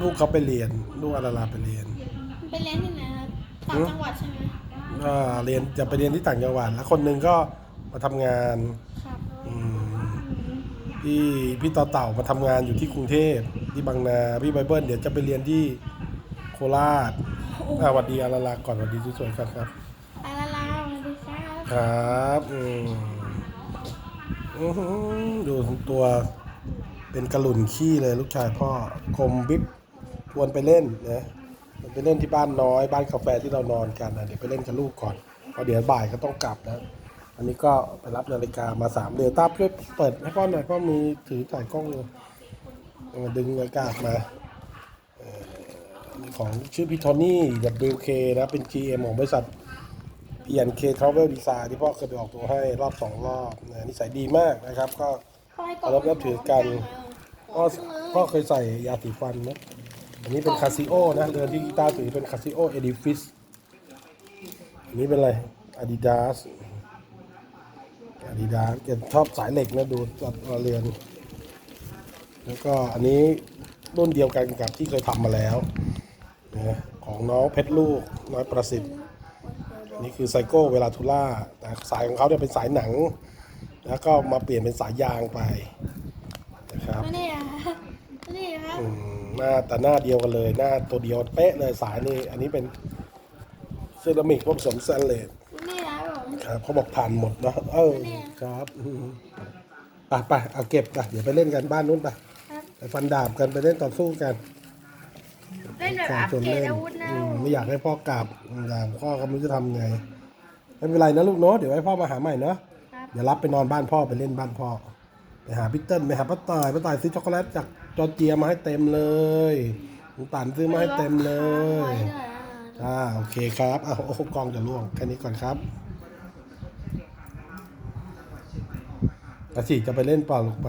ลูกเขาไปเรียน ลูกอาราลาไปเรียนไปเรียนที่ไหนครับต่างจังหวัดใช่ไหมอ่าเรียนจะไปเรียนที่ต่างจังหวัดแล้วคนหนึ่งก็มาทำงานครับอืมพี่พี่ต่อเต่ามาทำงานอยู่ที่กรุงเทพที่บางนาพี่ไบเบิลเดี๋ยวจะไปเรียนที่โคราชอ่าหวัดดีอาราลาก่อนหวัดดีสวยๆกันครับไปละลาวสวัสดีครับครับอืมอื้อหือดูตัวเป็นกระหลุนขี้เลยลูกชายพ่อกลมบิ๊บช วนไปเล่นนะมันไปเล่นที่บ้านน้อย บ้านกาแฟที่เรานอนกันนะเดี๋ยวไปเล่นกับลูกก่อนเพราะเดี๋ยวบ่ายก็ต้องกลับนะอันนี้ก็ไปรับนาฬิกามาสามเดือนตาช่วยเปิดให้พ่อหน่อยพ่อมีถือถ่ายกล้องอยู่เอาดึงนาฬิกาออกมาเอ่อนี่ของชื่อพี่โทนี่ WK นะ เป็น GM ของบริษัท PNK Travel Design ที่พ่อเคยไปออกตัวให้รอบสองรอบนะนิสัยดีมากนะครับ ก็พ่อให้กเคารพนับถือกันพ่อพ่อเคยใส่ยาสีฟันนะ อันนี้เป็นคาซิโอนะเรือนที่กีตาร์ถือเป็นคาซิโอเอดิฟิสอันนี้เป็นอะไร Adidas Adidas แกชอบสายเหล็กนะดูจัดเรือน แล้วก็อันนี้รุ่นเดียวกันกับที่เคยทำมาแล้วนะของน้องเพชรลูกน้อยประสิทธิ์ นี่คือไซโก้เวลาทูล่าแต่สายของเขาเนี่ยเป็นสายหนัง แล้วก็มาเปลี่ยนเป็นสายยางไปนะครับ นี่อะนี่ครับ อืมหน้าแต่หน้าเดียวกันเลย หน้าตัวเดียวเป๊ะเลยสายนี่อันนี้เป็นเซรามิกผสมแซนเลสนี่นะผม ครับเขาบอกผ่านหมดเนอะเออครับอืมไปไปเอาเก็บไปเดี๋ยวไปเล่นกันบ้านนู้นไปครับไปฟันดาบกันไปเล่นต่อสู้กัน เล่นแบบก่อนอัปชวนเกรดเล่นอาวุธนะอืมไม่อยากให้พ่อกลับอยากพ่อก็ไม่รู้จะทำไง ไม่เป็นไรนะลูกเนาะเดี๋ยวให้พ่อมาหาใหม่เนาะครับ เดี๋ยวรับไปนอนบ้านพ่อไปเล่นบ้านพ่อ ไปหาพี่เติ้ลไปหาป้าต่ายป้าต่ายซื้อช็อกโกแลตจากจอร์เจียมาให้เต็มเลยลุงตันซื้อมาให้เต็มเลย อ่าโอเคครับอะโอ้โหกองจะล่วงแค่นี้ก่อนครับอาสิจะไปเล่นเปล่าลูกไป